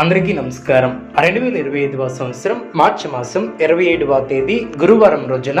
అందరికీ నమస్కారం. రెండు వేల ఇరవై ఐదవ సంవత్సరం మార్చి మాసం ఇరవై ఏడవ తేదీ గురువారం రోజున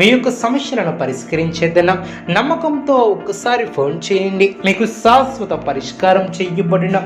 మీ యొక్క సమస్యలను పరిష్కరించేదన. నమ్మకంతో ఒక్కసారి ఫోన్ చేయండి. మీకు శాశ్వత పరిష్కారం చేయబడిన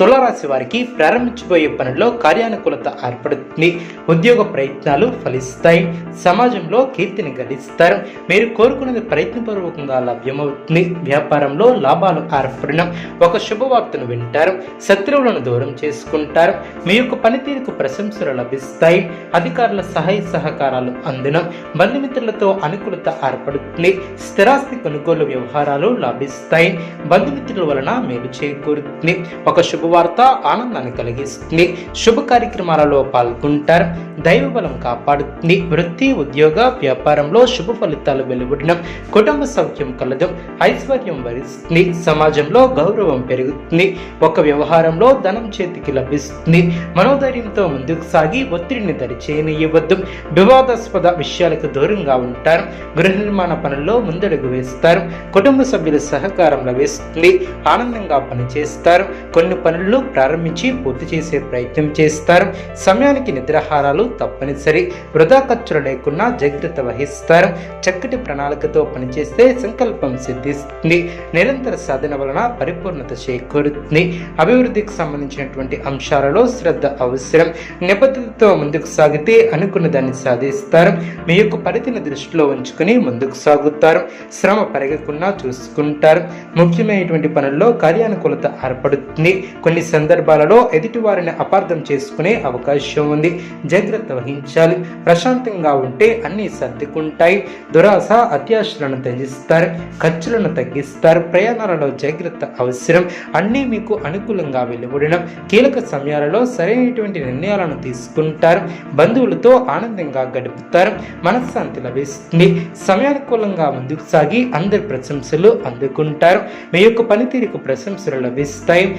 తులారాశి వారికి ప్రారంభించబోయే పనిలో కార్యానుకూలత ఏర్పడుతుంది. ఉద్యోగ ప్రయత్నాలు ఫలిస్తాయి. సమాజంలో కీర్తిని గడిస్తారు. మీరు కోరుకున్నది ప్రయత్నపూర్వకంగా లభ్యమవుతుంది. వ్యాపారంలో లాభాలు ఏర్పడిన ఒక శుభవార్తను వింటారు. శత్రువులను దూరం చేసుకుంటారు. మీ యొక్క పనితీరుకు ప్రశంసలు లభిస్తాయి. అధికారుల సహాయ సహకారాలు అందడం బంధుమిత్రులతో అనుకూలత ఏర్పడుతుంది. స్థిరాస్తి కొనుగోలు వ్యవహారాలు లభిస్తాయి. బంధుమిత్రుల వలన మేలు చేకూరుతుంది. ఒక శుభ వార్త ఆనందాన్ని కలిగిస్తుంది. శుభ కార్యక్రమాలలో పాల్గొంటారు. దైవ బలం కాపాడుతుంది. వృత్తి ఉద్యోగ వ్యాపారంలో శుభ ఫలితాలు వెలువడిన కుటుంబ సౌఖ్యం కలదు ఐశ్వర్యం వరిస్తుంది. సమాజంలో గౌరవం పెరుగుతుంది. ఒక వ్యవహారంలో ధనం చేతికి లభిస్తుంది. మనోధైర్యంతో ముందుకు సాగి ఒత్తిడిని దరిచేయనివ్వద్దు. వివాదాస్పద విషయాలకు దూరంగా ఉంటారు. గృహ నిర్మాణ పనుల్లో ముందడుగు వేస్తారు. కుటుంబ సభ్యుల సహకారం లభిస్తుంది. ఆనందంగా పనిచేస్తారు. కొన్ని పనులు ప్రారంభించి పూర్తి చేసే ప్రయత్నం చేస్తారు. సమయానికి నిద్రాహారాలు తప్పనిసరి. వృధా ఖర్చులు లేకుండా జాగ్రత్త వహిస్తారు. చక్కటి ప్రణాళికతో పనిచేస్తే సంకల్పం సిద్ధిస్తుంది. నిరంతర సాధన వలన పరిపూర్ణత చేకూరుతుంది. అభివృద్ధికి సంబంధించినటువంటి అంశాలలో శ్రద్ధ అవసరం. నిబద్ధతతో ముందుకు సాగితే అనుకున్న దాన్ని సాధిస్తారు. మీ యొక్క పరిధిని దృష్టిలో ఉంచుకుని ముందుకు సాగుతారు. శ్రమ పెరగకుండా చూసుకుంటారు. ముఖ్యమైనటువంటి పనుల్లో కార్యానుకూలత ఏర్పడుతుంది. కొన్ని సందర్భాలలో ఎదుటి వారిని అపార్థం చేసుకునే అవకాశం ఉంది. జాగ్రత్త వహించాలి. ప్రశాంతంగా ఉంటే అన్ని సర్దుకుంటాయి. దురాశ అత్యాశలను తగ్గిస్తారు ఖర్చులను తగ్గిస్తారు. ప్రయాణాలలో జాగ్రత్త అవసరం. అన్నీ మీకు అనుకూలంగా వెలువడడం. కీలక సమయాలలో సరైనటువంటి నిర్ణయాలను తీసుకుంటారు. బంధువులతో ఆనందంగా గడుపుతారు. మనశ్శాంతి లభిస్తుంది. సమయానుకూలంగా ముందుకు సాగి అందరి ప్రశంసలు అందుకుంటారు. మీ యొక్క పనితీరుకు ప్రశంసలు లభిస్తాయి.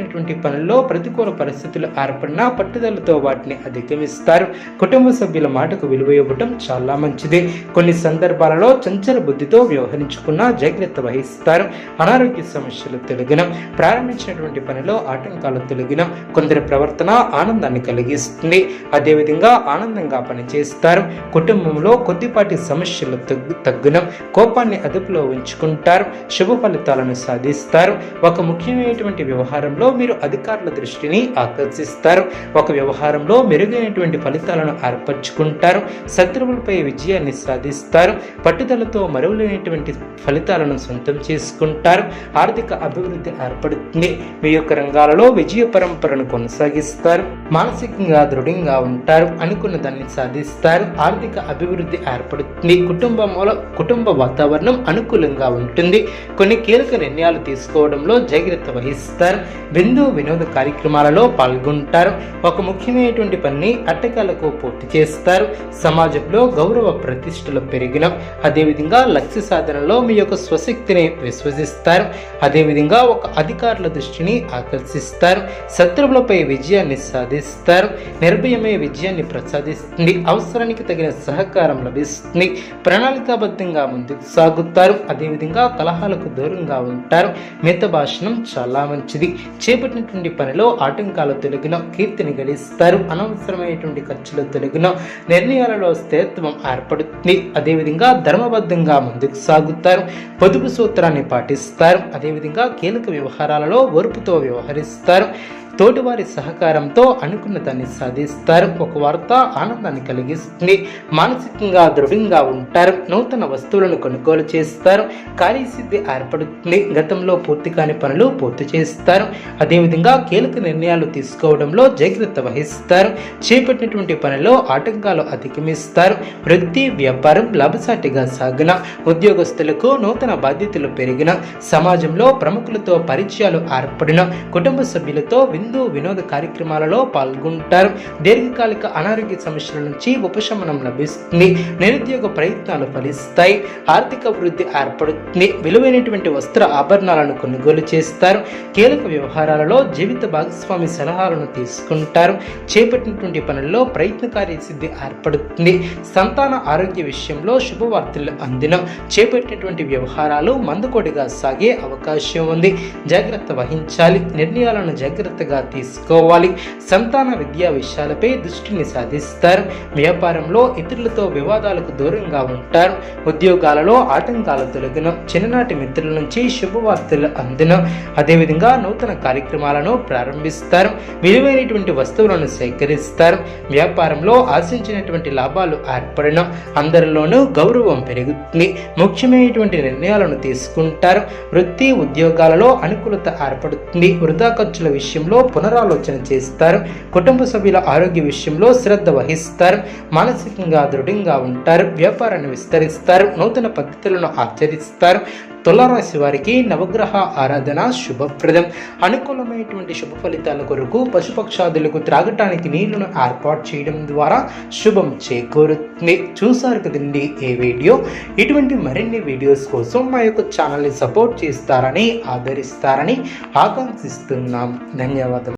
చేపట్టినటువంటి పనుల్లో ప్రతికూల పరిస్థితులు ఏర్పడినా పట్టుదలతో వాటిని అధిగమిస్తారు. కుటుంబ సభ్యుల మాటకు విలువ ఇవ్వటం చాలా మంచిది. కొన్ని సందర్భాలలో చంచల బుద్ధితో వ్యవహరించుకున్న జాగ్రత్త వహిస్తారు. అనారోగ్య సమస్యలు తొలగినం. ప్రారంభించినటువంటి పనిలో ఆటంకాలు తొలగినం. కొందరి ప్రవర్తన ఆనందాన్ని కలిగిస్తుంది. అదేవిధంగా ఆనందంగా పనిచేస్తారు. కుటుంబంలో కొద్దిపాటి సమస్యలు తగ్గు తగ్గునం. కోపాన్ని అదుపులో ఉంచుకుంటారు. శుభ ఫలితాలను సాధిస్తారు. ఒక ముఖ్యమైనటువంటి వ్యవహారంలో మీరు అధికారుల దృష్టిని ఆకర్షిస్తారు. ఒక వ్యవహారంలో మెరుగైనటువంటి ఫలితాలను ఏర్పరచుకుంటారు. శత్రువులపై విజయాన్ని సాధిస్తారు. పట్టుదలతో మరువలేనటువంటి ఫలితాలను సొంతం చేసుకుంటారు. ఆర్థిక అభివృద్ధి ఏర్పడుతుంది. మీ యొక్క రంగాలలో విజయ పరంపరను కొనసాగిస్తారు. మానసికంగా దృఢంగా ఉంటారు. అనుకున్న దాన్ని సాధిస్తారు. ఆర్థిక అభివృద్ధి ఏర్పడుతుంది. కుటుంబంలో కుటుంబ వాతావరణం అనుకూలంగా ఉంటుంది. కొన్ని కీలక నిర్ణయాలు తీసుకోవడంలో జాగ్రత్త వహిస్తారు. విందు వినోద కార్యక్రమాలలో పాల్గొంటారు. ఒక ముఖ్యమైనటువంటి పనిని అట్టకాలకు పూర్తి చేస్తారు. సమాజంలో గౌరవ ప్రతిష్టలు పెరిగిన అదేవిధంగా లక్ష్య సాధనలో మీ యొక్క స్వశక్తిని విశ్వసిస్తారు. అదేవిధంగా ఒక అధికారుల దృష్టిని ఆకర్షిస్తారు. శత్రువులపై విజయాన్ని సాధిస్తారు. నిర్భయమే విజయాన్ని ప్రసాదిస్తుంది. అవసరానికి తగిన సహకారం లభిస్తుంది. ప్రణాళికాబద్ధంగా ముందుకు సాగుతారు. అదేవిధంగా కలహాలకు దూరంగా ఉంటారు. మిత భాషణం చాలా మంచిది. చేపట్టినటువంటి పనిలో ఆటంకాలు తొలగిన కీర్తిని గడిస్తారు అనవసరమైనటువంటి ఖర్చులు తొలగిన నిర్ణయాలలో స్థిరత్వం ఏర్పడుతుంది. అదేవిధంగా ధర్మబద్ధంగా ముందుకు సాగుతారు. పొదుపు సూత్రాన్ని పాటిస్తారు. అదేవిధంగా కీలక వ్యవహారాలలో ఓర్పుతో వ్యవహరిస్తారు. తోటివారి సహకారంతో అనుకున్న దాన్ని సాధిస్తారు. ఒక వార్త ఆనందాన్ని కలిగిస్తుంది. మానసికంగా దృఢంగా ఉంటారు. నూతన వస్తువులను కొనుగోలు చేస్తారు. కార్యసిద్ధి ఏర్పడుతుంది. గతంలో పూర్తి కాని పనులు పూర్తి చేస్తారు. అదేవిధంగా కీలక నిర్ణయాలు తీసుకోవడంలో జాగ్రత్త వహిస్తారు. చేపట్టినటువంటి పనిలో ఆటంకాలు అధిగమిస్తారు. వృత్తి వ్యాపారం లాభసాటిగా సాగిన ఉద్యోగస్తులకు నూతన బాధ్యతలు పెరిగిన సమాజంలో ప్రముఖులతో పరిచయాలు ఏర్పడిన కుటుంబ సభ్యులతో విందు విందు వినోద కార్యక్రమాలలో పాల్గొంటారు. దీర్ఘకాలిక అనారోగ్య సమస్యల నుంచి ఉపశమనం లభిస్తుంది. నిరుద్యోగ ప్రయత్నాలు ఫలిస్తాయి. ఆర్థిక వృద్ధి ఏర్పడుతుంది. విలువైనటువంటి వస్త్ర ఆభరణాలను కొనుగోలు చేస్తారు. కీలక వ్యవహారాలలో జీవిత భాగస్వామి సలహాలను తీసుకుంటారు. చేపట్టినటువంటి పనుల్లో ప్రయత్నకార్య సిద్ధి ఏర్పడుతుంది. సంతాన ఆరోగ్య విషయంలో శుభవార్తలు అందిన చేపట్టినటువంటి వ్యవహారాలు మందుకోడిగా సాగే అవకాశం ఉంది. జాగ్రత్త వహించాలి. నిర్ణయాలను జాగ్రత్తగా తీసుకోవాలి. సంతాన విద్యా విషయాలపై దృష్టిని సాధిస్తారు. వ్యాపారంలో ఇతరులతో వివాదాలకు దూరంగా ఉంటారు. ఉద్యోగాలలో ఆటంకాలు తొలగిన చిన్ననాటి మిత్రుల నుంచి శుభవార్తలు అందిన అదేవిధంగా నూతన కార్యక్రమాలను ప్రారంభిస్తారు. విలువైనటువంటి వస్తువులను సేకరిస్తారు. వ్యాపారంలో ఆశించినటువంటి లాభాలు ఏర్పడిన అందరిలోనూ గౌరవం పెరుగుతుంది. ముఖ్యమైనటువంటి నిర్ణయాలను తీసుకుంటారు. వృత్తి ఉద్యోగాలలో అనుకూలత ఏర్పడుతుంది. వృధా ఖర్చుల విషయంలో పునరాలోచన చేస్తారు. కుటుంబ సభ్యుల ఆరోగ్య విషయంలో శ్రద్ధ వహిస్తారు. మానసికంగా దృఢంగా ఉంటారు. వ్యాపారాన్ని విస్తరిస్తారు. నూతన పద్ధతులను ఆచరిస్తారు. తులారాశి వారికి నవగ్రహ ఆరాధన శుభప్రదం. అనుకూలమైనటువంటి శుభ ఫలితాల కొరకు పశుపక్షాదులకు త్రాగటానికి నీళ్ళను ఏర్పాటు చేయడం ద్వారా శుభం చేకూరుతుంది. చూసారు కదండి ఈ వీడియో? ఇటువంటి మరిన్ని వీడియోస్ కోసం మా యొక్క ఛానల్ని సపోర్ట్ చేస్తారని ఆదరిస్తారని ఆకాంక్షిస్తున్నాం. ధన్యవాదాలు. debate.